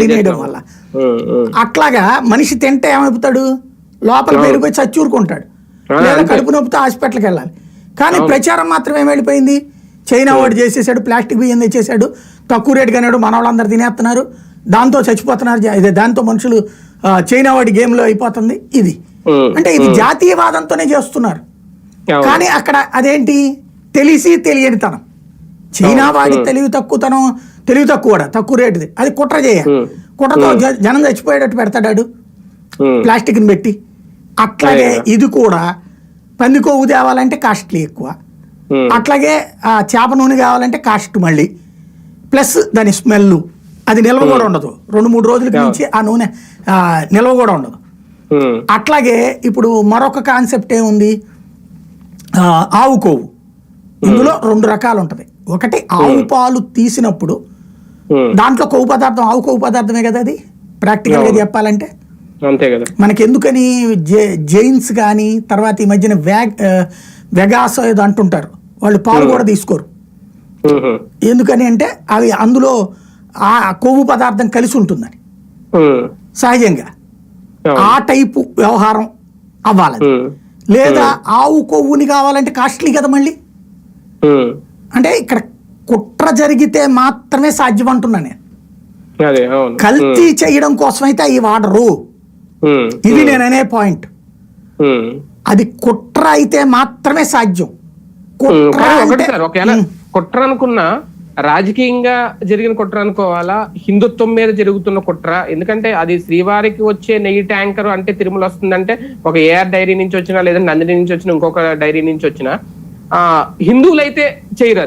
తినేయడం వల్ల. అట్లాగా మనిషి తింటే ఏమైపోతాడు? లోపల పెరిగిపోయి చచ్చూరుకుంటాడు లేదా. కడుపు నొప్పితో హాస్పిటల్కి వెళ్ళాలి. కానీ ప్రచారం మాత్రం ఏం వెళ్ళిపోయింది చైనా వాడు చేసేసాడు ప్లాస్టిక్ బియ్యం తెచ్చేసాడు తక్కువ రేటు కన్నాడు మన వాళ్ళందరూ తినేస్తున్నారు దాంతో చచ్చిపోతున్నారు ఇదే దాంతో మనుషులు చైనా వాడి గేమ్లో అయిపోతుంది ఇది. అంటే ఇది జాతీయవాదంతోనే చేస్తున్నారు. కానీ అక్కడ అదేంటి? తెలిసి తెలియనితనం. చైనా వాడి తెలివి తక్కువతనం తెలివి తక్కువ తక్కువ రేటుది. అది కుట్ర చేయ. కుట్రతో జనం చచ్చిపోయేటట్టు పెడతాడు ఉమ్, ప్లాస్టిక్ని పెట్టి. అట్లాగే. ఇది కూడా పంది కొవ్వు తేవాలంటే కాస్ట్లీ ఎక్కువ. అట్లాగే ఆ చేప నూనె కావాలంటే కాస్ట్ మళ్ళీ. ప్లస్ దాని స్మెల్ అది నిల్వ కూడా ఉండదు. రెండు మూడు రోజులకి మించి ఆ నూనె నిల్వ కూడా ఉండదు. అట్లాగే ఇప్పుడు మరొక కాన్సెప్ట్ ఏముంది? ఆవు కొవ్వు ఇందులో రెండు రకాలు ఉంటుంది ఒకటి ఆవు పాలు తీసినప్పుడు దాంట్లో కొవ్వు పదార్థం ఆవు కొవ్వు పదార్థమే కదా అది? ప్రాక్టికల్గా అవును. చెప్పాలంటే? అంతే కదా. మనకి ఎందుకని జైన్స్ కానీ తర్వాత ఈ మధ్యన వ్యాగ్ వెగాస్ ఏదో అంటుంటారు. వాళ్ళు పాలు కూడా తీసుకోరు. ఎందుకని అంటే అవి అందులో ఆ కొవ్వు పదార్థం కలిసి ఉంటుందని. సహజంగా. ఆ టైపు వ్యవహారం అవ్వాలి లేదా ఆవు కొవ్వుని కావాలంటే కాస్ట్లీ కదా మళ్ళీ? అంటే ఇక్కడ కుట్ర జరిగితే మాత్రమే సాధ్యం అంటున్నా నేను కల్తీ చేయడం కోసమైతే అవి వాడరు. ఇది నేను అనే పాయింట్. అది కుట్ర అయితే మాత్రమే సాధ్యం. కుట్ర కుట్ర అనుకున్నా రాజకీయంగా జరిగిన కుట్ర అనుకోవాలా? హిందుత్వం మీద జరుగుతున్న కుట్ర? ఎందుకంటే అది శ్రీవారికి వచ్చే నెయ్యి ట్యాంకర్ అంటే తిరుమల వస్తుందంటే ఒక ఏఆర్ డైరీ నుంచి వచ్చినా లేదా నందిని నుంచి వచ్చిన ఇంకొక డైరీ నుంచి వచ్చినా హిందువులైతే చేయరు